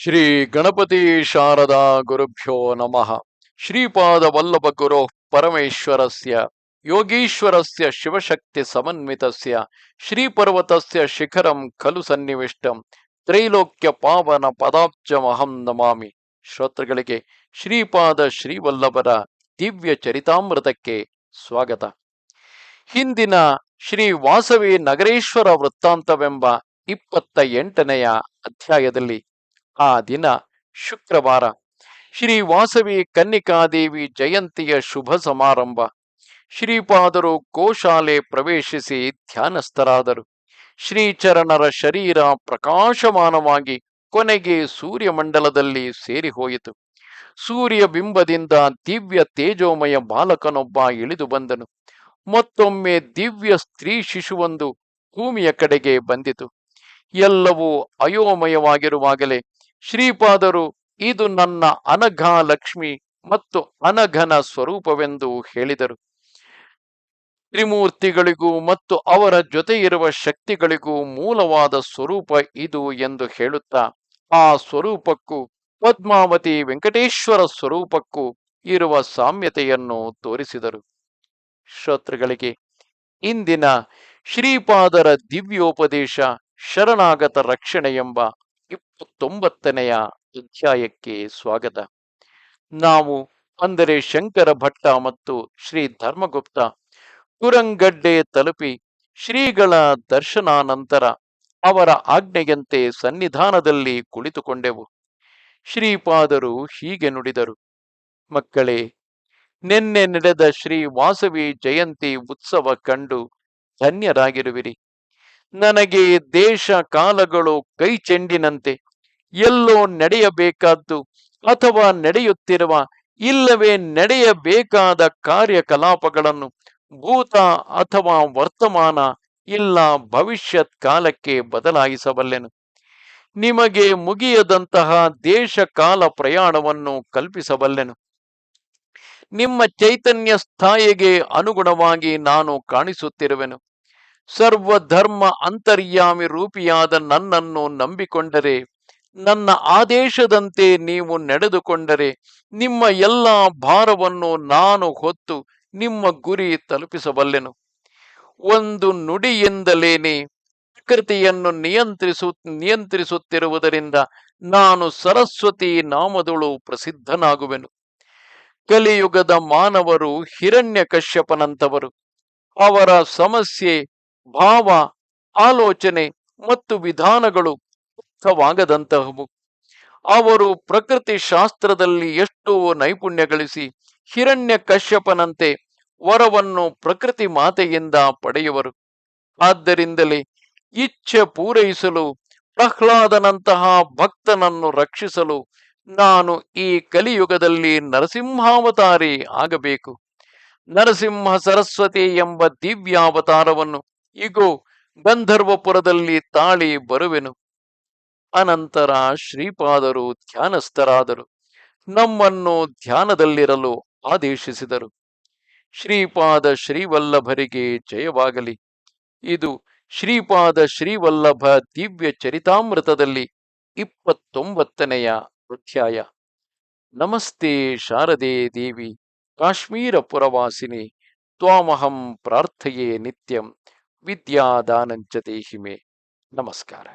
ಶ್ರೀ ಗಣಪತಿ ಶಾರದಾ ಗುರುಭ್ಯೋ ನಮಃ. ಶ್ರೀಪಾದ ವಲ್ಲಭ ಗುರು ಪರಮೇಶ್ವರಸ್ಯ, ಯೋಗೀಶ್ವರಸ್ಯ ಶಿವಶಕ್ತಿ ಸಮನ್ವಿತಸ್ಯ, ಶ್ರೀಪರ್ವತಸ್ಯ ಶಿಖರಂ ಖಲು ಸನ್ನಿವಿಷ್ಟಂ, ತ್ರೈಲೋಕ್ಯ ಪಾವನ ಪದಾಬ್ಜಮಹಂ ನಮಾಮಿ. ಶ್ರೋತೃಗಳಿಗೆ ಶ್ರೀಪಾದ ಶ್ರೀವಲ್ಲಭರ ದಿವ್ಯ ಚರಿತಾಮೃತಕ್ಕೆ ಸ್ವಾಗತ. ಹಿಂದಿನ ಶ್ರೀ ವಾಸವಿ ನಗರೇಶ್ವರ ವೃತ್ತಾಂತವೆಂಬ ಇಪ್ಪತ್ತ ಎಂಟನೆಯ ಅಧ್ಯಾಯದಲ್ಲಿ ಆ ದಿನ ಶುಕ್ರವಾರ. ಶ್ರೀ ವಾಸವಿ ಕನ್ನಿಕಾದೇವಿ ಜಯಂತಿಯ ಶುಭ ಸಮಾರಂಭ. ಶ್ರೀಪಾದರು ಗೋಶಾಲೆ ಪ್ರವೇಶಿಸಿ ಧ್ಯಾನಸ್ಥರಾದರು. ಶ್ರೀಚರಣರ ಶರೀರ ಪ್ರಕಾಶಮಾನವಾಗಿ ಕೊನೆಗೆ ಸೂರ್ಯಮಂಡಲದಲ್ಲಿ ಸೇರಿಹೋಯಿತು. ಸೂರ್ಯ ಬಿಂಬದಿಂದ ದಿವ್ಯ ತೇಜೋಮಯ ಬಾಲಕನೊಬ್ಬ ಇಳಿದು ಬಂದನು. ಮತ್ತೊಮ್ಮೆ ದಿವ್ಯ ಸ್ತ್ರೀ ಶಿಶುವೊಂದು ಭೂಮಿಯ ಕಡೆಗೆ ಬಂದಿತು. ಎಲ್ಲವೂ ಅಯೋಮಯವಾಗಿರುವಾಗಲೇ ಶ್ರೀಪಾದರು, ಇದು ನನ್ನ ಅನಘ ಲಕ್ಷ್ಮಿ ಮತ್ತು ಅನಘನ ಸ್ವರೂಪವೆಂದು ಹೇಳಿದರು. ತ್ರಿಮೂರ್ತಿಗಳಿಗೂ ಮತ್ತು ಅವರ ಜೊತೆ ಇರುವ ಶಕ್ತಿಗಳಿಗೂ ಮೂಲವಾದ ಸ್ವರೂಪ ಇದು ಎಂದು ಹೇಳುತ್ತಾ, ಆ ಸ್ವರೂಪಕ್ಕೂ ಪದ್ಮಾವತಿ ವೆಂಕಟೇಶ್ವರ ಸ್ವರೂಪಕ್ಕೂ ಇರುವ ಸಾಮ್ಯತೆಯನ್ನು ತೋರಿಸಿದರು. ಶ್ರೋತೃಗಳಿಗೆ, ಇಂದಿನ ಶ್ರೀಪಾದರ ದಿವ್ಯೋಪದೇಶ ಶರಣಾಗತ ರಕ್ಷಣೆ ಎಂಬ ಇಪ್ಪತ್ತೊಂಬತ್ತನೆಯ ಅಧ್ಯಾಯಕ್ಕೆ ಸ್ವಾಗತ. ನಾವು ಅಂದರೆ ಶಂಕರ ಭಟ್ಟ ಮತ್ತು ಶ್ರೀ ಧರ್ಮಗುಪ್ತ ಕುರಂಗಡ್ಡೆ ತಲುಪಿ ಶ್ರೀಗಳ ದರ್ಶನಾನಂತರ ಅವರ ಆಜ್ಞೆಯಂತೆ ಸನ್ನಿಧಾನದಲ್ಲಿ ಕುಳಿತುಕೊಂಡೆವು. ಶ್ರೀಪಾದರು ಹೀಗೆ ನುಡಿದರು. ಮಕ್ಕಳೇ, ನಿನ್ನೆ ನಡೆದ ಶ್ರೀ ವಾಸವಿ ಜಯಂತಿ ಉತ್ಸವ ಕಂಡು ಧನ್ಯರಾಗಿರುವಿರಿ. ನನಗೆ ದೇಶ ಕಾಲಗಳು ಕೈ ಚೆಂಡಿನಂತೆ ಎಲ್ಲೋ ನಡೆಯಬೇಕಾದ್ದು ಅಥವಾ ನಡೆಯುತ್ತಿರುವ ಇಲ್ಲವೇ ನಡೆಯಬೇಕಾದ ಕಾರ್ಯಕಲಾಪಗಳನ್ನು ಭೂತ ಅಥವಾ ವರ್ತಮಾನ ಇಲ್ಲ ಭವಿಷ್ಯತ್ ಕಾಲಕ್ಕೆ ಬದಲಾಯಿಸಬಲ್ಲೆನು. ನಿಮಗೆ ಮುಗಿಯದಂತಹ ದೇಶ ಕಾಲ ಪ್ರಯಾಣವನ್ನು ಕಲ್ಪಿಸಬಲ್ಲೆನು. ನಿಮ್ಮ ಚೈತನ್ಯ ಸ್ಥಾಯಿಗೆ ಅನುಗುಣವಾಗಿ ನಾನು ಕಾಣಿಸುತ್ತಿರುವೆನು. ಸರ್ವಧರ್ಮ ಅಂತರ್ಯಾಮಿ ರೂಪಿಯಾದ ನನ್ನನ್ನು ನಂಬಿಕೊಂಡರೆ ನನ್ನ ಆದೇಶದಂತೆ ನೀವು ನಡೆದುಕೊಂಡರೆ ನಿಮ್ಮ ಎಲ್ಲ ಭಾರವನ್ನು ನಾನು ಹೊತ್ತು ನಿಮ್ಮ ಗುರಿ ತಲುಪಿಸಬಲ್ಲೆನು. ಒಂದು ನುಡಿಯಿಂದಲೇನೆ ಪ್ರಕೃತಿಯನ್ನು ನಿಯಂತ್ರಿಸು, ನಿಯಂತ್ರಿಸುತ್ತಿರುವುದರಿಂದ ನಾನು ಸರಸ್ವತಿ ನಾಮದಳು ಪ್ರಸಿದ್ಧನಾಗುವೆನು. ಕಲಿಯುಗದ ಮಾನವರು ಹಿರಣ್ಯ ಕಶ್ಯಪನಂತವರು. ಅವರ ಸಮಸ್ಯೆ, ಭಾವ, ಆಲೋಚನೆ ಮತ್ತು ವಿಧಾನಗಳು ಅರ್ಥವಾಗದಂತಹವು ಅವರು ಪ್ರಕೃತಿ ಶಾಸ್ತ್ರದಲ್ಲಿ ಎಷ್ಟು ನೈಪುಣ್ಯ ಗಳಿಸಿ ಹಿರಣ್ಯ ಕಶ್ಯಪನಂತೆ ವರವನ್ನು ಪ್ರಕೃತಿ ಮಾತೆಯಿಂದ ಪಡೆಯುವರು. ಆದ್ದರಿಂದಲೇ ಇಚ್ಛೆ ಪೂರೈಸಲು, ಪ್ರಹ್ಲಾದನಂತಹ ಭಕ್ತನನ್ನು ರಕ್ಷಿಸಲು ನಾನು ಈ ಕಲಿಯುಗದಲ್ಲಿ ನರಸಿಂಹಾವತಾರಿ ಆಗಬೇಕು. ನರಸಿಂಹ ಸರಸ್ವತಿ ಎಂಬ ದಿವ್ಯಾವತಾರವನ್ನು ಇಗೋ, ಗಂಧರ್ವಪುರದಲ್ಲಿ ತಾಳಿ ಬರುವೆನು. ಅನಂತರ ಶ್ರೀಪಾದರು ಧ್ಯಾನಸ್ಥರಾದರು. ನಮ್ಮನ್ನು ಧ್ಯಾನದಲ್ಲಿರಲು ಆದೇಶಿಸಿದರು. ಶ್ರೀಪಾದ ಶ್ರೀವಲ್ಲಭರಿಗೆ ಜಯವಾಗಲಿ. ಇದು ಶ್ರೀಪಾದ ಶ್ರೀವಲ್ಲಭ ದಿವ್ಯ ಚರಿತಾಮೃತದಲ್ಲಿ ಇಪ್ಪತ್ತೊಂಬತ್ತನೆಯ ಅಧ್ಯಾಯ. ನಮಸ್ತೆ ಶಾರದೆ ದೇವಿ, ಕಾಶ್ಮೀರ ಪುರವಾಸಿನಿ, ತ್ವಾಮಹಂ ಪ್ರಾರ್ಥೆಯೇ ನಿತ್ಯಂ ವಿದ್ಯಾದಾನಂಚ ದೇಹಿಮೆ. ನಮಸ್ಕಾರ.